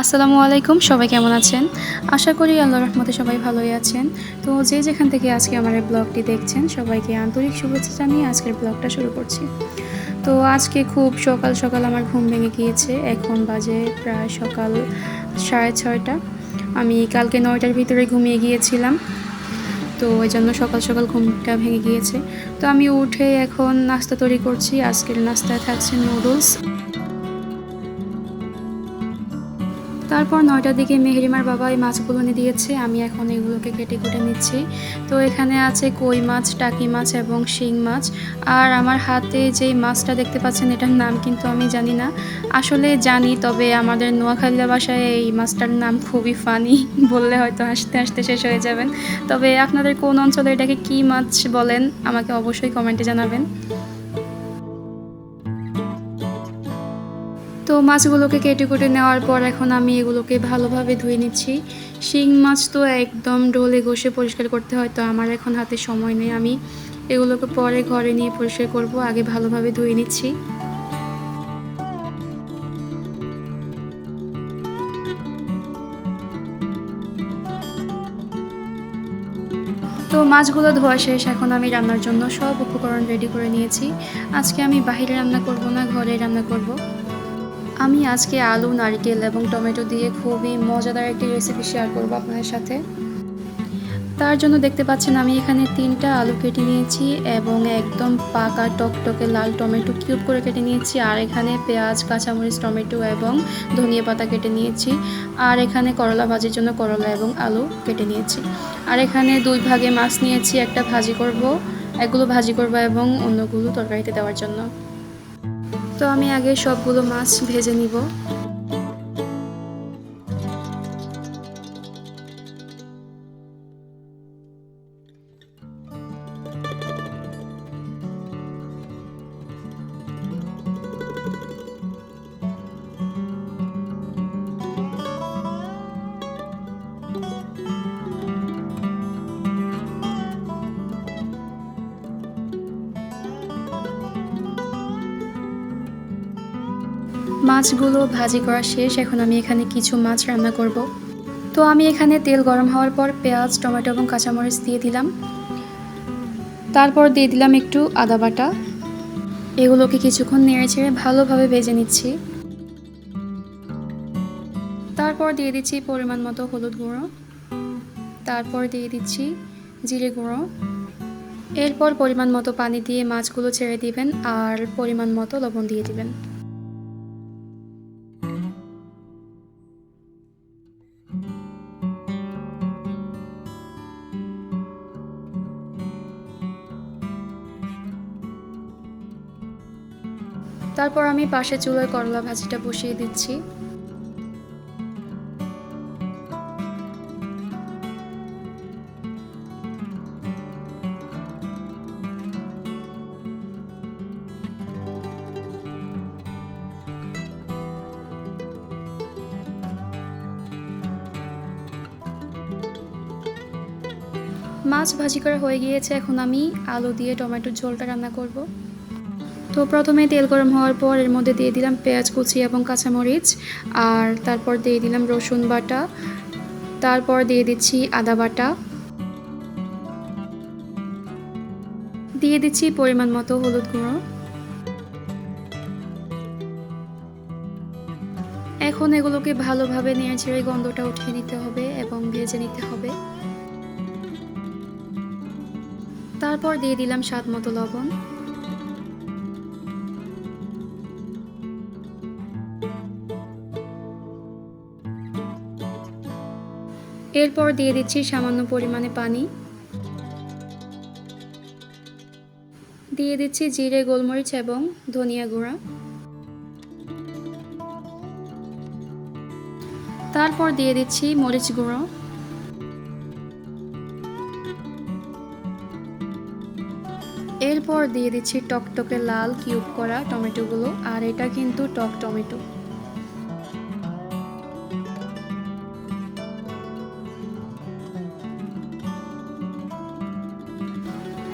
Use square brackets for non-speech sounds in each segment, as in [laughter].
আসসালামু আলাইকুম, সবাই কেমন আছেন? আশা করি আল্লাহ রহমতে সবাই ভালোই আছেন। তো যে যেখান থেকে আজকে আমার এই ব্লগটি দেখছেন, সবাইকে আন্তরিক শুভেচ্ছা জানিয়ে আজকের ব্লগটা শুরু করছি। তো আজকে খুব সকাল সকাল আমার ঘুম ভেঙে গিয়েছে। এখন বাজে প্রায় সকাল সাড়ে ছয়টা। আমি কালকে নয়টার ভিতরে ঘুমিয়ে গিয়েছিলাম। তো ওই জন্য সকাল সকাল ঘুমটা ভেঙে গিয়েছে। তো আমি উঠে এখন নাস্তা তৈরি করছি। আজকের নাস্তায় থাকছে নুডলস। তারপর নয়টার দিকে মেহরিমার বাবা এই মাছগুলো এনে দিয়েছে, আমি এখন এগুলোকে কেটে কুটে নিচ্ছি। তো এখানে আছে কই মাছ, টাকি মাছ এবং শিং মাছ। আর আমার হাতে যেই মাছটা দেখতে পাচ্ছেন এটার নাম কিন্তু আমি জানি না। আসলে জানি, তবে আমাদের নোয়াখালীর বাসায় এই মাছটার নাম খুবই ফানি [laughs] বললে হয়তো হাসতে হাসতে শেষ হয়ে যাবেন। তবে আপনাদের কোন অঞ্চলে এটাকে কী মাছ বলেন, আমাকে অবশ্যই কমেন্টে জানাবেন। তো মাছগুলোকে কেটে কুটে নেওয়ার পর এখন আমি এগুলোকে ভালোভাবে ধুয়ে নিচ্ছি। শিং মাছ তো একদম ঢোলে ঘষে পরিষ্কার করতে হয়, তো আমার এখন হাতে সময় নেই। আমি এগুলোকে পরে ঘরে নিয়ে পরিষ্কার করব, আগে ভালোভাবে ধুয়ে নিচ্ছি। তো মাছগুলো ধোয়া শেষ, এখন আমি রান্নার জন্য সব উপকরণ রেডি করে নিয়েছি। আজকে আমি বাইরে রান্না করব না, ঘরে রান্না করব। আমি আজকে আলু, নারকেল এবং টমেটো দিয়ে খুবই মজাদার একটি রেসিপি শেয়ার করব আপনাদের সাথে। তার জন্য দেখতে পাচ্ছেন আমি এখানে তিনটা আলু কেটে নিয়েছি এবং একদম পাকা টকটকে লাল টমেটো কিউব করে কেটে নিয়েছি আর এখানে পেঁয়াজ, কাঁচামরিচ, টমেটো এবং ধনিয়া পাতা কেটে নিয়েছি। আর এখানে করলা ভাজির জন্য করলা এবং আলু কেটে নিয়েছি। আর এখানে দুই ভাগে মাছ নিয়েছি, একটা ভাজি করব এগুলো ভাজি করব এবং অন্যগুলো তরকারিতে দেওয়ার জন্য। তো আমি আগে সবগুলো মাছ ভেজে নিব। মাছগুলো ভাজি করা শেষ, এখন আমি এখানে কিছু মাছ রান্না করব। তো আমি এখানে তেল গরম হওয়ার পর পেঁয়াজ, টমেটো এবং কাঁচামরিচ দিয়ে দিলাম। তারপর দিয়ে দিলাম একটু আদা বাটা। এগুলোকে কিছুক্ষণ নেড়ে ছেড়ে ভালোভাবে ভেজে নিচ্ছি। তারপর দিয়ে দিচ্ছি পরিমাণ মতো হলুদ গুঁড়ো। তারপর দিয়ে দিচ্ছি জিরে গুঁড়ো। এরপর পরিমাণ মতো পানি দিয়ে মাছগুলো ছেড়ে দিবেন আর পরিমাণ মতো লবণ দিয়ে দিবেন। তারপর আমি পাশে চুলায় করলা ভাজিটা বসিয়ে দিচ্ছি। মাছ ভাজি করা হয়ে গিয়েছে, এখন আমি আলু দিয়ে টমেটোর ঝোলটা রান্না করব। তো প্রথমে তেল গরম হওয়ার পর এর মধ্যে দিয়ে দিলাম পেঁয়াজ কুচি এবং কাঁচামরিচ, আর তারপর দিয়ে দিলাম রসুন বাটা, তারপর দিয়ে দিচ্ছি আদা বাটা। দিয়ে দিচ্ছি পরিমাণ মতো হলুদ গুঁড়ো। এখন এগুলোকে ভালোভাবে নেড়ে ছেড়ে গন্ধটা উঠিয়ে নিতে হবে এবং ভেজে নিতে হবে। তারপর দিয়ে দিলাম স্বাদ মতো লবণ। এরপর দিয়ে দিচ্ছি সামান্য পরিমাণে পানি। দিয়ে দিচ্ছি জিরে, গোলমরিচ এবং ধনিয়া গুঁড়া। তারপর দিয়ে দিচ্ছি মরিচ গুঁড়ো। এরপর দিয়ে দিচ্ছি টকটকে লাল কিউব করা টমেটোগুলো, আর এটা কিন্তু টক টমেটো।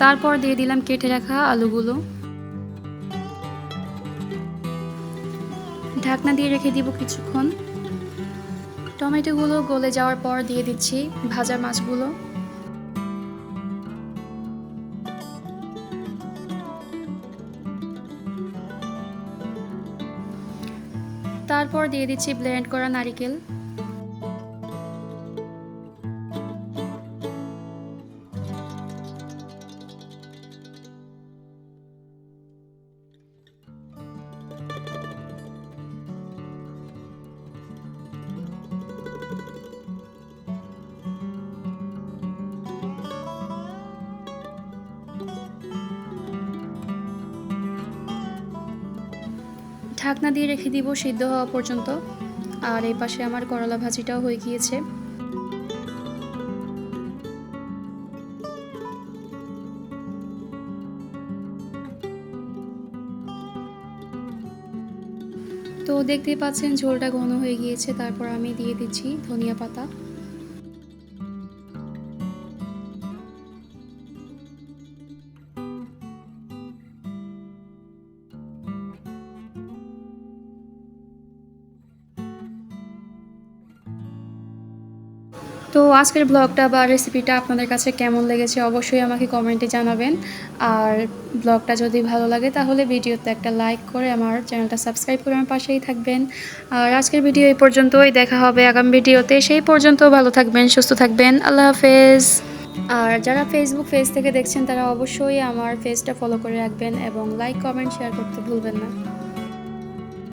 তারপর দিয়ে দিলাম কেটে রাখা আলুগুলো। ঢাকনা দিয়ে রেখে দিব কিছুক্ষণ। টমেটোগুলো গলে যাওয়ার পর দিয়ে দিচ্ছি ভাজা মাছগুলো। তারপর দিয়ে দিচ্ছি ব্লেন্ড করা নারিকেল। ঢাকনা দিয়ে রেখে দিব সিদ্ধ হওয়া পর্যন্ত। আর এই পাশে আমার করলা ভাজিটাও হয়ে গিয়েছে। তো দেখতেই পাচ্ছেন ঝোলটা ঘন হয়ে গিয়েছে, তারপর আমি দিয়ে দিচ্ছি ধনিয়া পাতা। তো আজকের ব্লগটা বা রেসিপিটা আপনাদের কাছে কেমন লেগেছে অবশ্যই আমাকে কমেন্টে জানাবেন। আর ব্লগটা যদি ভালো লাগে তাহলে ভিডিওতে একটা লাইক করে আমার চ্যানেলটা সাবস্ক্রাইব করে আমার পাশেই থাকবেন। আর আজকের ভিডিও এই পর্যন্তই, দেখা হবে আগামী ভিডিওতে সেই পর্যন্ত ভালো থাকবেন, সুস্থ থাকবেন। আল্লাহ হাফেজ। আর যারা ফেসবুক পেজ থেকে দেখছেন তারা অবশ্যই আমার পেজটা ফলো করে রাখবেন এবং লাইক কমেন্ট শেয়ার করতে ভুলবেন না।